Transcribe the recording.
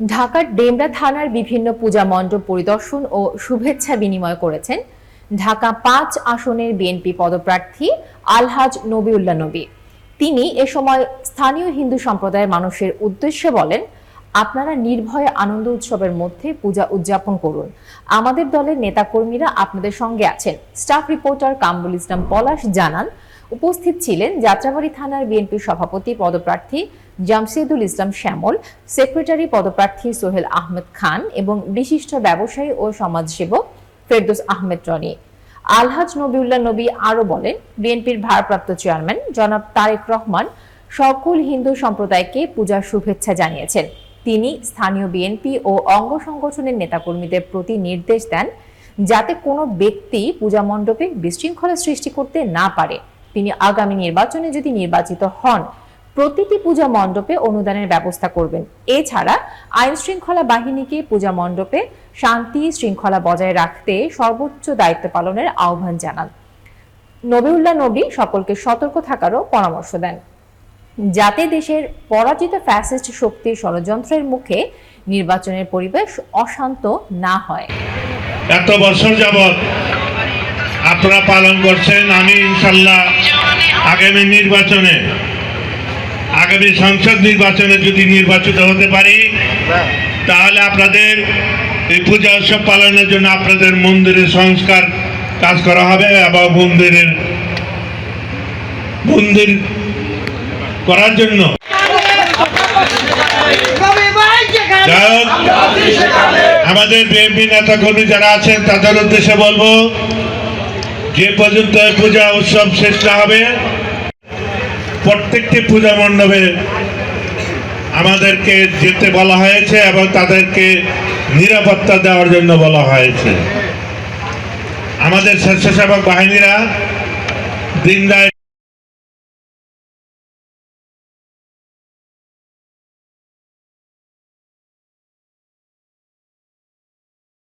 ঢাকার ডেমরা থানার বিভিন্ন পূজা মণ্ডপ পরিদর্শন ও শুভেচ্ছা বিনিময় করেছেন ঢাকা পাঁচ আসনের বিএনপি পদপ্রার্থী আলহাজ নবিউল্লাহ নবী। তিনি এ সময় স্থানীয় হিন্দু সম্প্রদায়ের মানুষের উদ্দেশ্যে বলেন, আপনারা নির্ভয়ে আনন্দ উৎসবের মধ্যে পূজা উদযাপন করুন। আমাদের দলের নেতাকর্মীরা আপনাদের সঙ্গে আছেন। স্টাফ রিপোর্টার কামরুল ইসলাম পলাশ জানান উপস্থিত ছিলেন যাত্রাবাড়ি থানার বিএনপি সভাপতি পদপ্রার্থী জামশেদুল ইসলাম শ্যামল, সেক্রেটারি পদপ্রার্থী সোহেল আহমেদ খান এবং বিশিষ্ট ব্যবসায়ী ও সমাজসেবক ফেরদৌস আহমেদ রনি। আলহাজ নবিউল্লাহ নবী আরও বলেন, বিএনপির ভারপ্রাপ্ত চেয়ারম্যান জনাব তারেক রহমান সকল হিন্দু সম্প্রদায়কে পূজার শুভেচ্ছা জানিয়েছেন। তিনি স্থানীয় বিএনপি ও অঙ্গ সংগঠনের নেতাকর্মীদের প্রতি নির্দেশ দেন যাতে কোনো ব্যক্তি পূজা মণ্ডপে বিশৃঙ্খলা সৃষ্টি করতে না পারে। তিনি আগামী নির্বাচনে যদি নির্বাচিত হন, প্রতিটি পূজা মণ্ডপে অনুদানের ব্যবস্থা করবেন। এছাড়া আইন শৃঙ্খলা বাহিনীকে পূজা মণ্ডপে শান্তি শৃঙ্খলা বজায় রাখতে সর্বোচ্চ দায়িত্ব পালনের আহ্বান জানান। নবিউল্লাহ নবী সকলকে সতর্ক থাকারও পরামর্শ দেন। যাতে দেশের পরাজিত ফ্যাসিস্ট শক্তির ষড়যন্ত্রের মুখে নির্বাচনের পরিবেশ অশান্ত না হয়। এত বছর যাবৎ আপনারা পালন করছেন আমি ইনশাল্লাহ আগামী নির্বাচনে, আগামী সংসদ নির্বাচনে যদি নির্বাচিত হতে পারি, তাহলে আপনাদের এই পূজা উৎসব পালনের জন্য আপনাদের মন্দিরের সংস্কার কাজ করা হবে এবং মন্দিরের, মন্দির করার জন্য। আমাদের বিএনপি নেতা কর্মী যারা আছেন, তাদের উদ্দেশ্যে বলব যে পর্যন্ত পূজা উৎসব শেষ না হবে, প্রত্যেকটি পূজা মণ্ডপে আমাদেরকে যেতে বলা হয়েছে এবং তাদেরকে নিরাপত্তা দেওয়ার জন্য বলা হয়েছে। আমাদের স্বেচ্ছাসেবক বাহিনীরা দিন